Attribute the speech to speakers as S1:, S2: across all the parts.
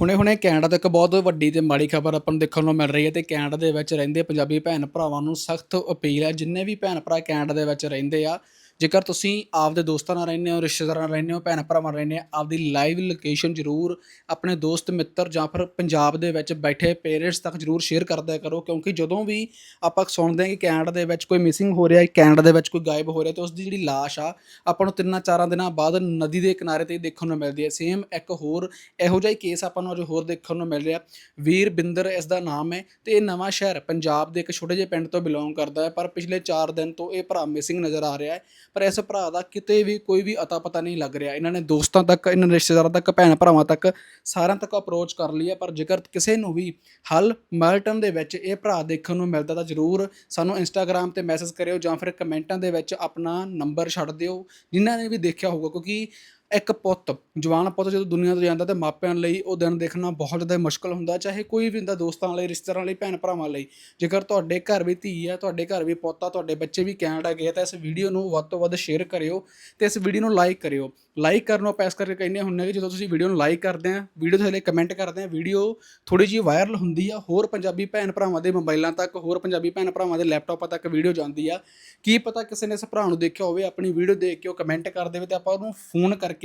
S1: ਹੁਣੇ-ਹੁਣੇ Canada ਤੋਂ ਇੱਕ ਬਹੁਤ ਵੱਡੀ ਤੇ ਮਾੜੀ ਖਬਰ ਆਪਾਂ ਨੂੰ ਦੇਖਣ ਨੂੰ ਮਿਲ ਰਹੀ ਹੈ ਤੇ ਕੈਨੇਡਾ ਦੇ ਵਿੱਚ ਰਹਿੰਦੇ ਪੰਜਾਬੀ ਭੈਣ ਭਰਾਵਾਂ ਨੂੰ ਸਖਤ ਅਪੀਲ ਹੈ। ਜਿੰਨੇ ਵੀ ਭੈਣ ਭਰਾ ਕੈਨੇਡਾ ਦੇ ਵਿੱਚ ਰਹਿੰਦੇ ਆ ਜੇਕਰ ਤੁਸੀਂ ਆਪਦੇ ਦੋਸਤਾਂ ਨਾਲ ਰਹਿੰਦੇ ਹੋ, ਰਿਸ਼ਤੇਦਾਰਾਂ ਨਾਲ ਰਹਿੰਦੇ ਹੋ, ਭੈਣ ਭਰਾਵਾਂ ਨਾਲ ਰਹਿੰਦੇ ਹੋ, ਆਪਦੀ ਲਾਈਵ ਲੋਕੇਸ਼ਨ ਜ਼ਰੂਰ ਆਪਣੇ ਦੋਸਤ, ਮਿੱਤਰ ਜਾਂ ਫਿਰ ਪੰਜਾਬ ਦੇ ਵਿੱਚ ਬੈਠੇ ਪੇਰੈਂਟਸ ਤੱਕ ਜ਼ਰੂਰ ਸ਼ੇਅਰ ਕਰਦਿਆ ਕਰੋ, ਕਿਉਂਕਿ ਜਦੋਂ ਵੀ ਆਪਾਂ ਸੁਣਦੇ ਹਾਂ ਕਿ ਕੈਨੇਡਾ ਦੇ ਵਿੱਚ ਕੋਈ ਮਿਸਿੰਗ ਹੋ ਰਿਹਾ ਹੈ ਕੈਨੇਡਾ ਦੇ ਵਿੱਚ ਕੋਈ ਗਾਇਬ ਹੋ ਰਿਹਾ, ਤੇ ਉਸ ਦੀ ਜਿਹੜੀ ਲਾਸ਼ ਆ, ਆਪਾਂ ਨੂੰ ਤਿੰਨਾਂ ਚਾਰਾਂ ਦਿਨਾਂ ਬਾਅਦ ਨਦੀ ਦੇ ਕਿਨਾਰੇ ਤੇ ਹੀ ਦੇਖਣ ਨੂੰ ਮਿਲਦੀ ਹੈ। ਸੇਮ ਇੱਕ ਹੋਰ ਇਹੋ ਜਿਹਾ ਹੀ ਕੇਸ ਆਪਾਂ ਨੂੰ ਅੱਜ ਹੋਰ ਦੇਖਣ ਨੂੰ ਮਿਲ ਰਿਹਾ। ਵੀਰ ਬਿੰਦਰ ਇਸ ਦਾ ਨਾਮ ਹੈ ਤੇ ਇਹ ਨਵਾਂ ਸ਼ਹਿਰ ਪੰਜਾਬ ਦੇ ਇੱਕ ਛੋਟੇ ਜਿਹੇ ਪਿੰਡ ਤੋਂ ਬਿਲੋਂਗ ਕਰਦਾ ਹੈ, ਪਰ ਪਿਛਲੇ 4 ਦਿਨ ਤੋਂ ਇਹ ਭਰਾ ਮਿਸਿੰਗ ਨਜ਼ਰ ਆ ਰਿਹਾ ਹੈ। ਪਰ ਇਸ ਭਰਾ ਦਾ ਕਿਤੇ ਵੀ ਕੋਈ ਵੀ ਅਤਾ ਪਤਾ ਨਹੀਂ ਲੱਗ ਰਿਹਾ। ਇਹਨਾਂ ਨੇ ਦੋਸਤਾਂ ਤੱਕ, ਇਹਨਾਂ ਦੇ ਰਿਸ਼ਤੇਦਾਰਾਂ ਤੱਕ ਭੈਣ ਭਰਾਵਾਂ ਤੱਕ ਸਾਰਿਆਂ ਤੱਕ ਅਪਰੋਚ ਕਰ ਲਈ ਹੈ, ਪਰ ਜੇਕਰ ਕਿਸੇ ਨੂੰ ਵੀ ਹੱਲ ਮੈਲਟਨ ਦੇ ਵਿੱਚ ਇਹ ਭਰਾ ਦੇਖਣ ਨੂੰ ਮਿਲਦਾ ਤਾਂ ਜ਼ਰੂਰ ਸਾਨੂੰ ਇੰਸਟਾਗ੍ਰam ਤੇ ਮੈਸੇਜ ਕਰਿਓ ਜਾਂ ਫਿਰ ਕਮੈਂਟਾਂ ਦੇ ਵਿੱਚ ਆਪਣਾ ਨੰਬਰ ਛੱਡ ਦਿਓ, ਜਿਨ੍ਹਾਂ ਨੇ ਵੀ ਦੇਖਿਆ ਹੋਊਗਾ, ਕਿਉਂਕਿ ਇੱਕ ਪੁੱਤ, ਜਵਾਨ ਪੁੱਤ ਜਦੋਂ ਦੁਨੀਆ ਤੋਂ ਜਾਂਦਾ ਤੇ ਮਾਪਿਆਂ ਲਈ ਉਹ ਦਿਨ ਦੇਖਣਾ ਬਹੁਤ ਜ਼ਿਆਦਾ ਮੁਸ਼ਕਲ ਹੁੰਦਾ, ਚਾਹੇ ਕੋਈ ਵੀ ਹੁੰਦਾ ਦੋਸਤਾਂ ਲਈ, ਰਿਸ਼ਤੇਦਾਰਾਂ ਲਈ, ਭੈਣ ਭਰਾਵਾਂ ਲਈ। ਜੇਕਰ ਤੁਹਾਡੇ ਘਰ ਵੀ ਧੀ ਆ ਤੁਹਾਡੇ ਘਰ ਵੀ ਪੁੱਤ ਆ, ਤੁਹਾਡੇ ਬੱਚੇ ਵੀ ਕੈਨੇਡਾ ਗਏ ਤਾਂ ਇਸ ਵੀਡੀਓ ਨੂੰ ਵੱਧ ਤੋਂ ਵੱਧ ਸ਼ੇਅਰ ਕਰਿਓ ਤੇ ਇਸ ਵੀਡੀਓ ਨੂੰ ਲਾਈਕ ਕਰਿਓ। ਲਾਈਕ ਕਰਨ ਨੂੰ ਪੈਸ ਕਰਕੇ ਕਹਿੰਦੇ ਹੁੰਦੇ ਕਿ ਜਦੋਂ ਤੁਸੀਂ ਵੀਡੀਓ ਨੂੰ ਲਾਈਕ ਕਰਦੇ ਆ, ਵੀਡੀਓ ਥੱਲੇ ਕਮੈਂਟ ਕਰਦੇ ਆ, ਵੀਡੀਓ ਥੋੜੀ ਜਿਹੀ ਵਾਇਰਲ ਹੁੰਦੀ ਆ, ਹੋਰ ਪੰਜਾਬੀ ਭੈਣ ਭਰਾਵਾਂ ਦੇ ਮੋਬਾਈਲਾਂ ਤੱਕ, ਹੋਰ ਪੰਜਾਬੀ ਭੈਣ ਭਰਾਵਾਂ ਦੇ ਲੈਪਟਾਪਾਂ ਤੱਕ ਵੀਡੀਓ ਜਾਂਦੀ ਆ। ਕੀ ਪਤਾ ਕਿਸੇ ਨੇ ਇਸ ਭਰਾ ਨੂੰ ਦੇਖਿਆ ਹੋਵੇ, ਆਪਣੀ ਵੀਡੀਓ ਦੇਖ ਕੇ ਉਹ ਕਮੈਂਟ ਕਰ ਦੇਵੇ ਤੇ ਆਪਾਂ ਉਹਨੂੰ ਫੋਨ ਕਰਕੇ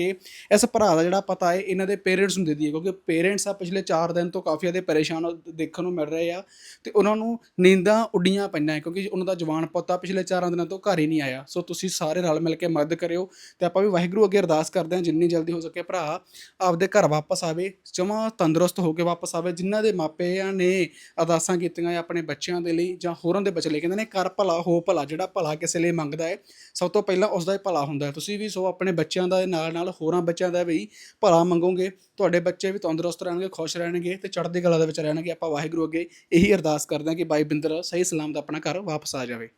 S1: ਇਸ ਭਰਾ ਦਾ ਜਿਹੜਾ ਪਤਾ ਹੈ, ਇਹਨਾਂ ਦੇ ਪੇਰੈਂਟਸ ਨੂੰ ਦੇ ਦਈਏ, ਕਿਉਂਕਿ ਪੇਰੈਂਟਸ ਆ ਪਿਛਲੇ 4 ਦਿਨ ਤੋਂ ਕਾਫੀ ਜ਼ਿਆਦਾ ਪਰੇਸ਼ਾਨ ਦੇਖਣ ਨੂੰ ਮਿਲ ਰਹੇ ਆ ਤੇ ਉਹਨਾਂ ਨੂੰ ਨੀਂਦਾਂ ਉੱਡੀਆਂ ਪਈਆਂ ਕਿਉਂਕਿ ਉਹਨਾਂ ਦਾ ਜਵਾਨ ਪੁੱਤਾ ਪਿਛਲੇ 4 ਦਿਨਾਂ ਤੋਂ ਘਰ ਹੀ ਨਹੀਂ ਆਇਆ। ਸੋ ਤੁਸੀਂ ਸਾਰੇ ਰਲ ਮਿਲ ਕੇ ਮਦਦ ਕਰਿਓ ਤੇ ਆਪਾਂ ਵੀ ਵਾਹਿਗੁਰੂ ਅੱਗੇ ਅਰਦਾਸ ਕਰਦੇ ਹਾਂ, ਜਿੰਨੀ ਜਲਦੀ ਹੋ ਸਕੇ ਭਰਾ, ਆਪਦੇ ਘਰ ਵਾਪਸ ਆਵੇ, ਜਮਾਂ ਤੰਦਰੁਸਤ ਹੋ ਕੇ ਵਾਪਸ ਆਵੇ ਜਿਨ੍ਹਾਂ ਦੇ ਮਾਪਿਆਂ ਨੇ ਅਰਦਾਸਾਂ ਕੀਤੀਆਂ ਆਪਣੇ ਬੱਚਿਆਂ ਦੇ ਲਈ ਜਾਂ ਹੋਰਾਂ ਦੇ ਬੱਚੇ ਲਈ, ਕਹਿੰਦੇ ਨੇ ਕਰ ਭਲਾ, ਹੋ ਭਲਾ, ਜਿਹੜਾ ਭਲਾ ਕਿਸੇ ਲਈ ਮੰਗਦਾ ਹੈ, ਸਭ ਤੋਂ ਪਹਿਲਾਂ ਉਸ ਦਾ ਹੀ ਭਲਾ ਹੁੰਦਾ ਤੁਸੀਂ ਵੀ ਸੋ ਆਪਣੇ ਬੱਚਿਆਂ ਦਾ ਨਾਲ ਨਾਲ ਨਾਲ ਹੋਰਾਂ ਬੱਚਿਆਂ ਦਾ ਵੀ ਭਲਾ ਮੰਗੋਗੇ, ਤੁਹਾਡੇ ਬੱਚੇ ਵੀ ਤੰਦਰੁਸਤ ਰਹਿਣਗੇ, ਖੁਸ਼ ਰਹਿਣਗੇ ਤੇ ਚੜ੍ਹਦੀ ਕਲਾ ਦੇ ਵਿੱਚ ਰਹਿਣਗੇ। ਆਪਾਂ ਵਾਹਿਗੁਰੂ ਅੱਗੇ ਇਹੀ ਅਰਦਾਸ ਕਰਦੇ ਹਾਂ ਕਿ ਬਾਈ ਬਿੰਦਰ ਸਹੀ ਸਲਾਮਤ ਆਪਣਾ ਘਰ ਵਾਪਸ ਆ ਜਾਵੇ।